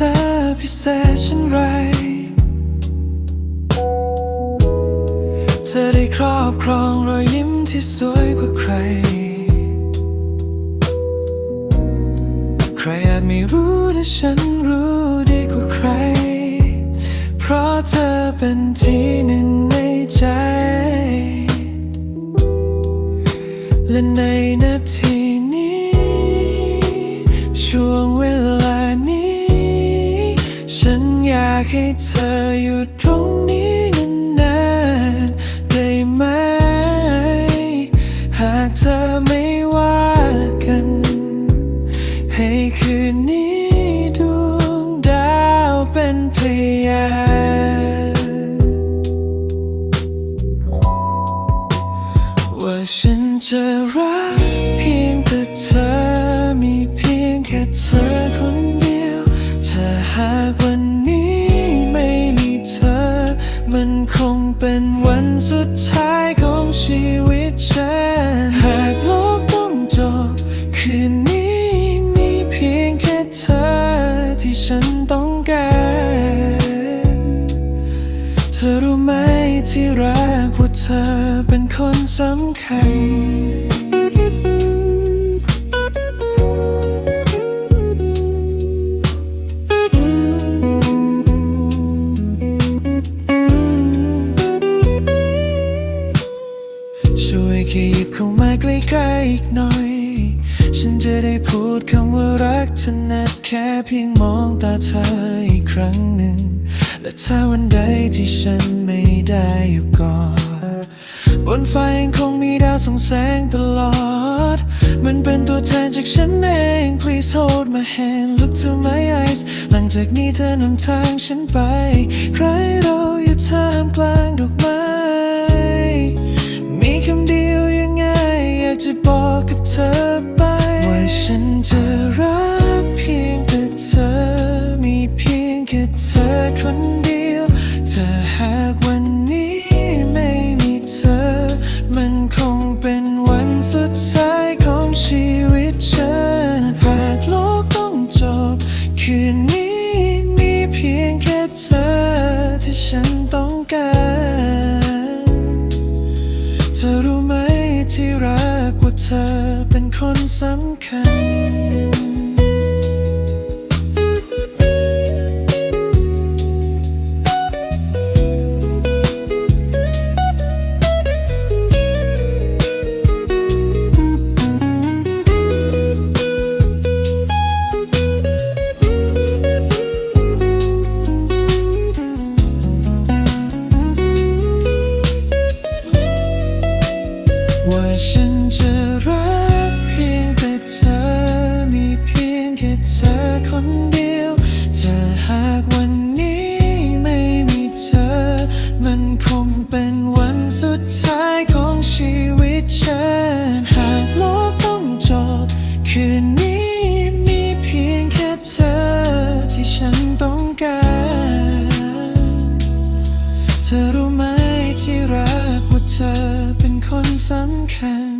ธอพิเศษเช่นไร เธอได้ครอบครองรอยยิ้มที่สวยกว่าใคร ใครอาจไม่รู้แต่ฉันรู้ดีกว่าใคร เพราะเธอเป็นที่หนึ่งในใจ และในนาทีนี้ ช่วงเวลาากให้เธออยู่ตรงนี้นานๆได้ไหม หากเธอไม่ว่ากัน ให้คืนนี้ดวงดาวเป็นพยานว่าฉันจะรักเพียงแต่เธอ มันคงเป็นวันสุดท้ายของชีวิตฉัน หากโลกต้องจบคืนนี้มีเพียงแค่เธอที่ฉันต้องการ เธอรู้ไหมที่รักว่าเธอเป็นคนสำคัญ ช่วยขยับเข้ามาใกล้ๆอีกหน่อย ฉันจะได้พูดคำว่ารักเธอนัดแค่เพียงมองตาเธออีกครั้งหนึ่ง และถ้าวันใดที่ฉันไม่ได้อยู่ก่อนบนฟ้ายังคงมีดาวส่องแสงตลอด มันเป็นตัวแทนจากฉันเอง Please hold my hand look to my eyes หลังจากนี้เธอนำทางฉันไป ใครเราอยู่ท่ามกลางดอกไม้ จะบอกกับเธอไป ว่าฉันจะรักเพียงแต่เธอ มีเพียงแค่เธอคนเดียว เธอหากวันนี้ไม่มีเธอ มันคงเป็นวันสุดท้ายของชีวิตฉันหากโลกต้องจบ คืนนี้มีเพียงแค่เธอ เธอเป็นคนสำคัญ ที่รักว่าเธอเป็นคนสำคัญ